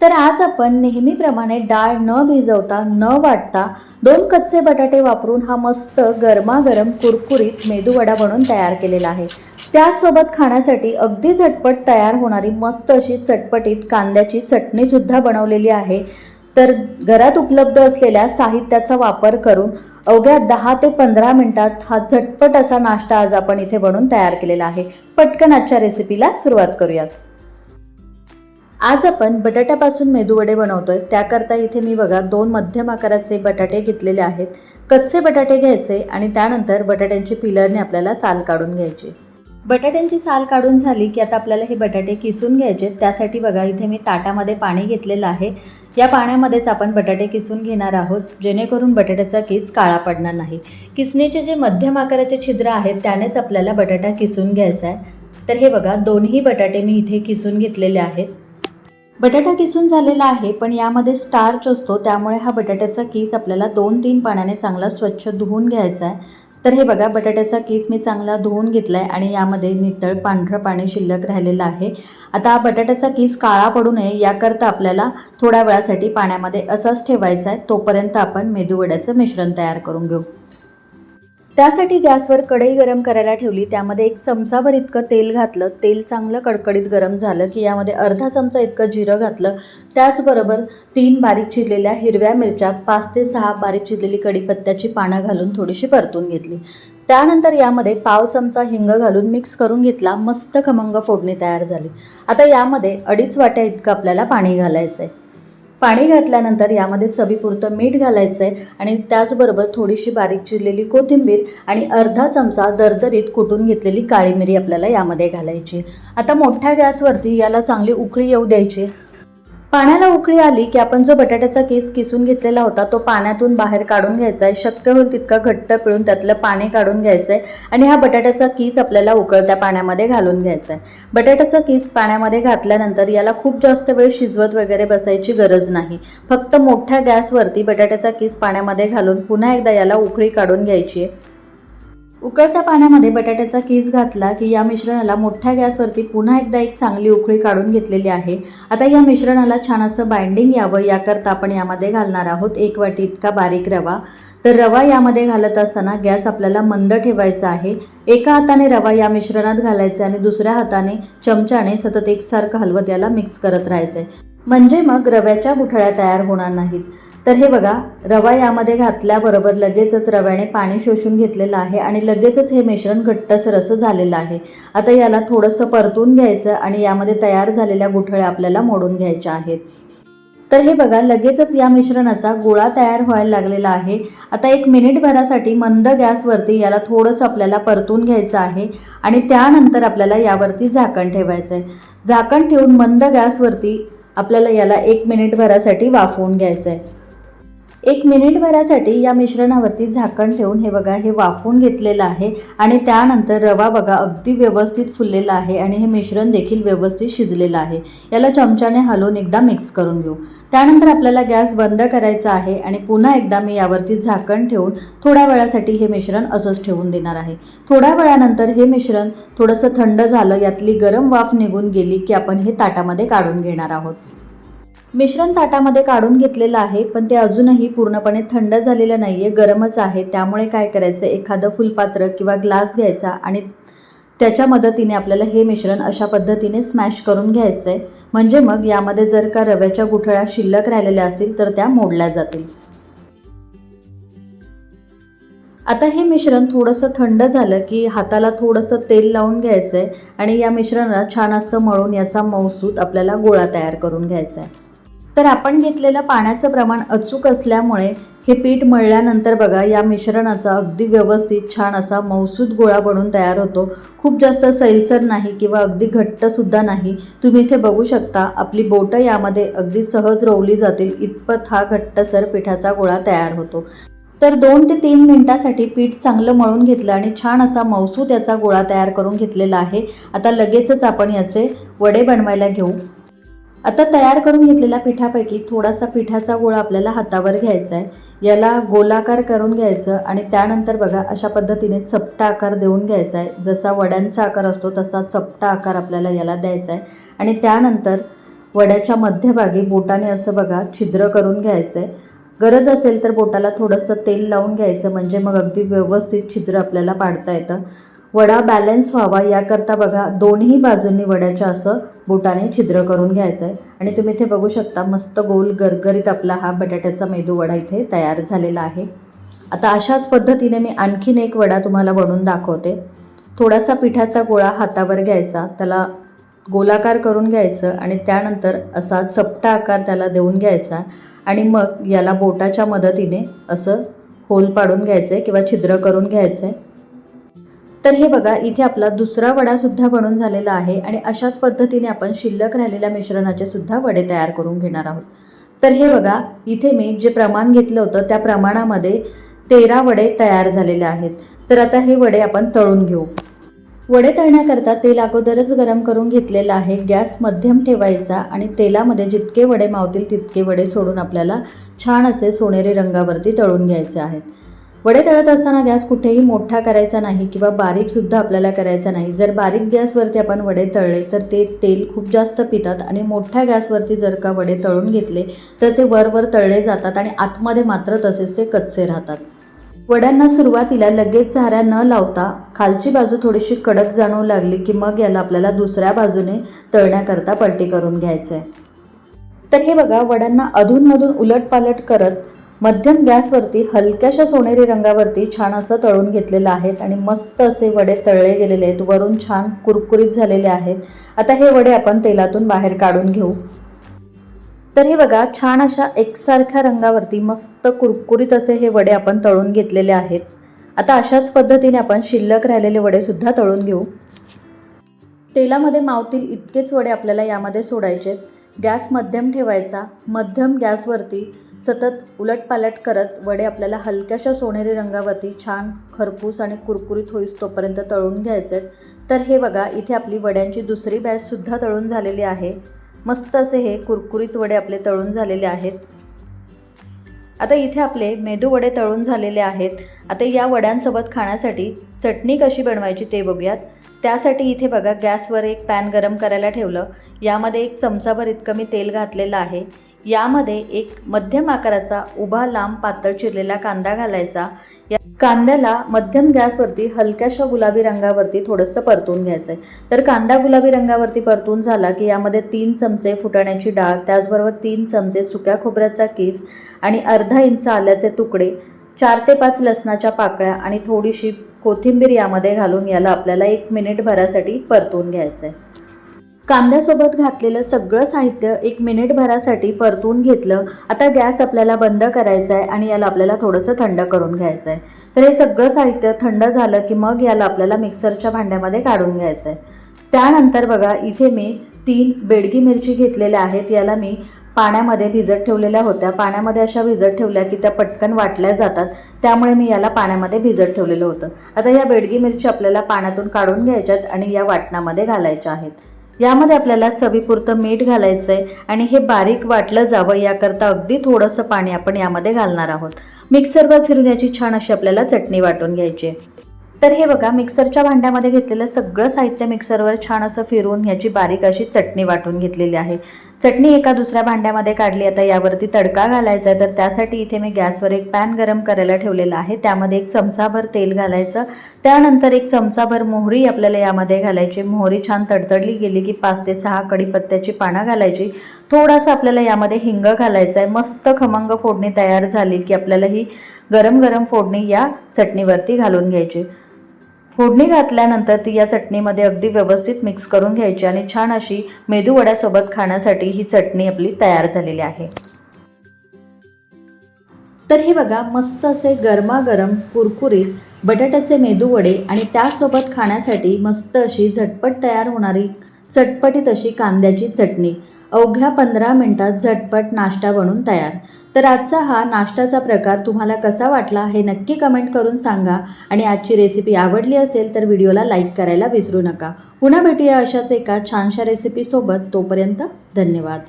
तर आज आपण नेहमीप्रमाणे डाळ न भिजवता न वाटता दोन कच्चे बटाटे वापरून हा मस्त गरमागरम कुरकुरीत मेदूवडा बनवून तयार केलेला आहे. त्यासोबत खाण्यासाठी अगदी झटपट तयार होणारी मस्त अशी चटपटीत कांद्याची चटणीसुद्धा बनवलेली आहे. तर घरात उपलब्ध असलेल्या साहित्याचा वापर करून अवघ्या दहा ते पंधरा मिनिटात हा झटपट असा नाश्ता आज आपण इथे बनवून तयार केलेला आहे. पटकन आजच्या रेसिपीला सुरुवात करूयात. आज आपण बटाट्यापासून मेदूवडे बनवतोय. त्याकरता इथे मी बघा दोन मध्यम आकाराचे बटाटे घेतलेले आहेत. कच्चे बटाटे घ्यायचे आणि त्यानंतर बटाट्यांची पिलरने आपल्याला साल काढून घ्यायची. बटाट्यांची साल काढून झाली की आता आपल्याला हे बटाटे किसून घ्यायचे. त्यासाठी बघा इथे मी ताटामध्ये पाणी घेतलेलं आहे. या पाण्यामध्येच आपण बटाटे किसून घेणार आहोत जेणेकरून बटाट्याचा किस काळा पडणार नाही. किसणीचे जे मध्यम आकाराचे छिद्र आहेत त्यानेच आपल्याला बटाटा किसून घ्यायचा आहे. तर हे बघा दोन्ही बटाटे मी इथे किसून घेतलेले आहेत. बटाटा किसून झालेला आहे पण यामध्ये स्टार्च असतो त्यामुळे हा बटाट्याचा कीस आपल्याला दोन तीन पाण्याने चांगला स्वच्छ धुवून घ्यायचा आहे. तर हे बघा बटाट्याचा कीस मी चांगला धुवून घेतला आहे आणि यामध्ये नितळ पांढरं पाणी शिल्लक राहिलेलं आहे. आता हा बटाट्याचा कीस काळा पडू नये याकरता आपल्याला थोड्या वेळासाठी पाण्यामध्ये असाच ठेवायचा आहे तोपर्यंत आपण मेदूवड्याचं मिश्रण तयार करून घेऊ. त्यासाठी गॅसवर कढई गरम करायला ठेवली. त्यामध्ये एक चमचाभर इतकं तेल घातलं. तेल चांगलं कडकडीत गरम झालं की यामध्ये अर्धा चमचा इतकं जिरं घातलं. त्याचबरोबर तीन बारीक चिरलेल्या हिरव्या मिरच्या पाच ते सहा बारीक चिरलेली कढीपत्त्याची पानं घालून थोडीशी परतून घेतली. त्यानंतर यामध्ये पाव चमचा हिंग घालून मिक्स करून घेतला. मस्त खमंग फोडणी तयार झाली. आता यामध्ये अडीच वाट्या इतकं आपल्याला पाणी घालायचं आहे पाणी घातल्यानंतर यामध्ये चवीपुरतं मीठ घालायचं आहे आणि त्याचबरोबर थोडीशी बारीक चिरलेली कोथिंबीर आणि अर्धा चमचा दरदरीत कुटून घेतलेली काळी मिरी आपल्याला यामध्ये घालायची. आता मोठ्या गॅसवरती याला चांगली उकळी येऊ द्यायची. पाण्याला उकळी आली की आपण जो बटाट्याचा केस किसून घेतलेला होता तो पाण्यातून बाहेर काढून घ्यायचा आहे शक्य होईल तितका घट्ट पिळून त्यातलं पाणी काढून घ्यायचं आहे आणि हा बटाट्याचा कीस आपल्याला उकळत्या पाण्यामध्ये घालून घ्यायचा आहे बटाट्याचा कीस पाण्यामध्ये घातल्यानंतर याला खूप जास्त वेळ शिजवत वगैरे बसायची गरज नाही. फक्त मोठ्या गॅसवरती बटाट्याचा कीस पाण्यामध्ये घालून पुन्हा एकदा याला उकळी काढून घ्यायची आहे उकळत्या पाण्यामध्ये बटाट्याचा कीस घातला की या मिश्रणाला मोठ्या गॅसवरती पुन्हा एकदा एक चांगली उकळी काढून घेतलेली आहे. आता या मिश्रणाला छान असं बाइंडिंग यावं याकरता आपण यामध्ये घालणार आहोत. एक वाटी इतका बारीक रवा. तर रवा यामध्ये घालत असताना गॅस आपल्याला मंद ठेवायचा आहे. एका हाताने रवा या मिश्रणात घालायचा आणि दुसऱ्या हाताने चमच्याने सतत एकसारखं हलवत याला मिक्स करत राहायचं म्हणजे मग रव्याच्या गुठळ्या तयार होणार नाहीत. तर हे बघा रवा यामध्ये घातल्याबरोबर लगेचच रव्याने पाणी शोषून घेतलेलं आहे आणि लगेचच हे मिश्रण घट्टसर असं झालेलं आहे. आता याला थोडंसं परतून घ्यायचं आणि यामध्ये तयार झालेल्या गुठळ्या आपल्याला मोडून घ्यायच्या आहेत. तर हे बघा लगेचच या मिश्रणाचा गोळा तयार व्हायला लागलेला आहे. आता एक मिनिटभरासाठी मंद गॅसवरती याला थोडंसं आपल्याला परतून घ्यायचं आहे आणि त्यानंतर आपल्याला यावरती झाकण ठेवायचं आहे. झाकण ठेवून मंद गॅसवरती आपल्याला याला एक मिनिटभरासाठी वाफवून घ्यायचं आहे. एक मिनिटभरासाठी या मिश्रणावरती झाकण ठेवून हे बघा हे वाफवून घेतलेलं आहे आणि त्यानंतर रवा बघा अगदी व्यवस्थित फुललेला आहे आणि हे मिश्रण देखील व्यवस्थित शिजलेलं आहे. याला चमच्याने हलवून एकदा मिक्स करून घेऊ. त्यानंतर आपल्याला गॅस बंद करायचा आहे आणि पुन्हा एकदा मी यावरती झाकण ठेवून थोड्या वेळासाठी हे मिश्रण असंच ठेवून देणार आहे. थोड्या वेळानंतर हे मिश्रण थोडंसं थंड झालं यातली गरम वाफ निघून गेली की आपण हे ताटामध्ये काढून घेणार आहोत. मिश्रण ताटामध्ये काढून घेतलेलं आहे पण ते अजूनही पूर्णपणे थंड झालेलं नाही आहे गरमच आहे. त्यामुळे काय करायचं? एखादं फुलपात्र किंवा ग्लास घ्यायचा आणि त्याच्या मदतीने आपल्याला हे मिश्रण अशा पद्धतीने स्मॅश करून घ्यायचं आहे म्हणजे मग यामध्ये जर का रव्याच्या गुठळ्या शिल्लक राहिलेल्या असतील तर त्या मोडल्या जातील. आता हे मिश्रण थोडंसं थंड झालं की हाताला थोडंसं तेल लावून घ्यायचं आहे आणि या मिश्रणाला छान असं मळून याचा मौसूत आपल्याला गोळा तयार करून घ्यायचा आहे तर आपण घेतलेलं पाण्याचं प्रमाण अचूक असल्यामुळे हे पीठ मळल्यानंतर बघा या मिश्रणाचा अगदी व्यवस्थित छान असा मौसूद गोळा बनून तयार होतो. खूप जास्त सैलसर नाही किंवा अगदी घट्टसुद्धा नाही. तुम्ही इथे बघू शकता आपली बोटं यामध्ये अगदी सहज रोवली जातील. इतपत हा घट्टसर पिठाचा गोळा तयार होतो. तर दोन ते तीन मिनटासाठी पीठ चांगलं मळून घेतलं आणि छान असा मौसूद याचा गोळा तयार करून घेतलेला आहे. आता लगेचच आपण याचे वडे बनवायला घेऊ. आता तयार करून घेतलेल्या पिठापैकी थोडासा पिठाचा गोळा आपल्याला हातावर घ्यायचा आहे. याला गोलाकार करून घ्यायचं आणि त्यानंतर बघा अशा पद्धतीने चपटा आकार देऊन घ्यायचा आहे. जसा वड्यांचा आकार असतो तसा चपटा आकार आपल्याला याला द्यायचा आहे. आणि त्यानंतर वड्याच्या मध्यभागी बोटाने असं बघा छिद्र करून घ्यायचं आहे. गरज असेल तर बोटाला थोडंसं तेल लावून घ्यायचं म्हणजे मग अगदी व्यवस्थित छिद्र आपल्याला पाडता येतं. वडा बॅलन्स व्हावा याकरता बघा दोन्ही बाजूंनी वड्याच्या असं बोटाने छिद्र करून घ्यायचं आहे आणि तुम्ही इथे बघू शकता मस्त गोल गरगरीत आपला हा बटाट्याचा मेदू वडा इथे तयार झालेला आहे. आता अशाच पद्धतीने मी आणखीन एक वडा तुम्हाला बनवून दाखवते. थोडासा पिठाचा गोळा हातावर घ्यायचा त्याला गोलाकार करून घ्यायचं आणि त्यानंतर असा चपटा आकार त्याला देऊन घ्यायचा आणि मग याला बोटाच्या मदतीने असं होल पाडून घ्यायचं आहे किंवा छिद्र करून घ्यायचं आहे तर हे बघा इथे आपला दुसरा वडासुद्धा बनून झालेला आहे आणि अशाच पद्धतीने आपण शिल्लक राहिलेल्या मिश्रणाचे सुद्धा वडे तयार करून घेणार आहोत. तर हे बघा इथे मी जे प्रमाण घेतलं होतं त्या प्रमाणामध्ये तेरा वडे तयार झालेले आहेत. तर आता हे वडे आपण तळून घेऊ. वडे तळण्याकरता तेल अगोदरच गरम करून घेतलेलं आहे. गॅस मध्यम ठेवायचा आणि तेलामध्ये जितके वडे मावतील तितके वडे सोडून आपल्याला छान असे सोनेरी रंगावरती तळून घ्यायचे आहेत. वडे तळत असताना गॅस कुठेही मोठा करायचा नाही किंवा बारीकसुद्धा आपल्याला करायचा नाही. जर बारीक गॅसवरती आपण वडे तळले तर ते तेल खूप जास्त पितात आणि मोठ्या गॅसवरती जर का वडे तळून घेतले तर ते वरवर तळले जातात आणि आतमध्ये मात्र तसेच ते कच्चे राहतात. वड्यांना सुरुवातीला लगेच झाऱ्या न लावता खालची बाजू थोडीशी कडक जाणवू लागली की मग याला आपल्याला दुसऱ्या बाजूने तळण्याकरता पलटी करून घ्यायचं आहे तर हे बघा वड्यांना अधूनमधून उलटपालट करत मध्यम गॅसवरती हलक्याशा सोनेरी रंगावरती छान असं तळून घेतलेलं आहेत आणि मस्त असे वडे तळले गेलेले आहेत. वरून छान कुरकुरीत झालेले आहेत. आता हे वडे आपण तेलातून बाहेर काढून घेऊ. तर हे बघा छान अशा एकसारख्या रंगावरती मस्त कुरकुरीत असे हे वडे आपण तळून घेतलेले आहेत. आता अशाच पद्धतीने आपण शिल्लक राहिलेले वडेसुद्धा तळून घेऊ. तेलामध्ये मावतील इतकेच वडे आपल्याला यामध्ये सोडायचे गॅस मध्यम ठेवायचा. मध्यम गॅसवरती सतत उलटपालट करत वडे आपल्याला हलक्याशा सोनेरी रंगावरती छान खरपूस आणि कुरकुरीत होईस तोपर्यंत तळून घ्यायचे तर हे बघा इथे आपली वड्यांची दुसरी बॅचसुद्धा तळून झालेली आहे. मस्त असे हे कुरकुरीत वडे आपले तळून झालेले आहेत. आता इथे आपले मेदू वडे तळून झालेले आहेत. आता या वड्यांसोबत खाण्यासाठी चटणी कशी बनवायची ते बघूयात. त्यासाठी इथे बघा गॅसवर एक पॅन गरम करायला ठेवलं. यामध्ये एक चमचाभर इतकं मी तेल घातलेलं आहे. यामध्ये एक मध्यम आकाराचा उभा लांब पातळ चिरलेला कांदा घालायचा. या कांद्याला मध्यम गॅसवरती हलक्याशा गुलाबी रंगावरती थोडंसं परतून घ्यायचं आहे तर कांदा गुलाबी रंगावरती परतून झाला की यामध्ये तीन चमचे फुटाण्याची डाळ त्याचबरोबर तीन चमचे सुक्या खोबऱ्याचा कीस आणि अर्धा इंच आल्याचे तुकडे चार ते पाच लसणाच्या पाकळ्या आणि थोडीशी कोथिंबीर यामध्ये घालून याला आपल्याला एक मिनिट भरासाठी परतून घ्यायचं आहे कांद्यासोबत घातलेलं सगळं साहित्य एक मिनिट भरासाठी परतून घेतलं. आता गॅस आपल्याला बंद करायचा आहे आणि याला आपल्याला थोडंसं थंड करून घ्यायचं आहे तर हे सगळं साहित्य थंड झालं की मग याला आपल्याला मिक्सरच्या भांड्यामध्ये काढून घ्यायचं आहे त्यानंतर बघा इथे मी तीन बेडगी मिरची घेतलेल्या आहेत. याला मी पाण्यामध्ये भिजत ठेवलेल्या होत्या. पाण्यामध्ये अशा भिजत ठेवल्या की त्या पटकन वाटल्या जातात. त्यामुळे मी याला पाण्यामध्ये भिजत ठेवलेलं होतं. आता या बेडगी मिरची आपल्याला पाण्यातून काढून घ्यायच्यात आणि या वाटणामध्ये घालायच्या आहेत. यामध्ये आपल्याला चवीपुरतं मीठ घालायचं आहे आणि हे बारीक वाटलं जावं याकरता अगदी थोडंसं पाणी आपण यामध्ये घालणार आहोत. मिक्सरवर फिरून याची छान अशी आपल्याला चटणी वाटून घ्यायची आहे. तर हे बघा मिक्सरच्या भांड्यामध्ये घेतलेलं सगळं साहित्य मिक्सरवर छान असं फिरून ह्याची बारीक अशी चटणी वाटून घेतलेली आहे. चटणी एका दुसऱ्या भांड्यामध्ये काढली आता यावरती तडका घालायचा आहे तर त्यासाठी इथे मी गॅसवर एक पॅन गरम करायला ठेवलेला आहे. त्यामध्ये एक चमचाभर तेल घालायचं. त्यानंतर एक चमचाभर मोहरी आपल्याला यामध्ये घालायची. मोहरी छान तडतडली गेली की पाच ते सहा कडीपत्त्याची पानं घालायची. थोडासा आपल्याला यामध्ये हिंग घालायचं आहे. मस्त खमंग फोडणी तयार झाली की आपल्याला ही गरम गरम फोडणी या चटणीवरती घालून घ्यायची. फोडणी घातल्यानंतर ती या चटणीमध्ये अगदी व्यवस्थित मिक्स करून घ्यायची आणि छान अशी मेदूवड्यासोबत खाण्यासाठी ही चटणी आपली तयार झालेली आहे. तर हे बघा मस्त असे गरमागरम कुरकुरीत बटाट्याचे मेदू वडे आणि त्यासोबत खाण्यासाठी मस्त अशी झटपट तयार होणारी चटपटीत अशी कांद्याची चटणी. अवघ्या पंधरा मिनटात झटपट नाश्ता बनून तयार. तर आजचा हा नाश्त्याचा प्रकार तुम्हाला कसा वाटला हे नक्की कमेंट करून सांगा आणि आजची रेसिपी आवडली असेल तर व्हिडिओला लाईक करायला विसरू नका. पुन्हा भेटूया अशाच एका छानशा रेसिपीसोबत तोपर्यंत धन्यवाद.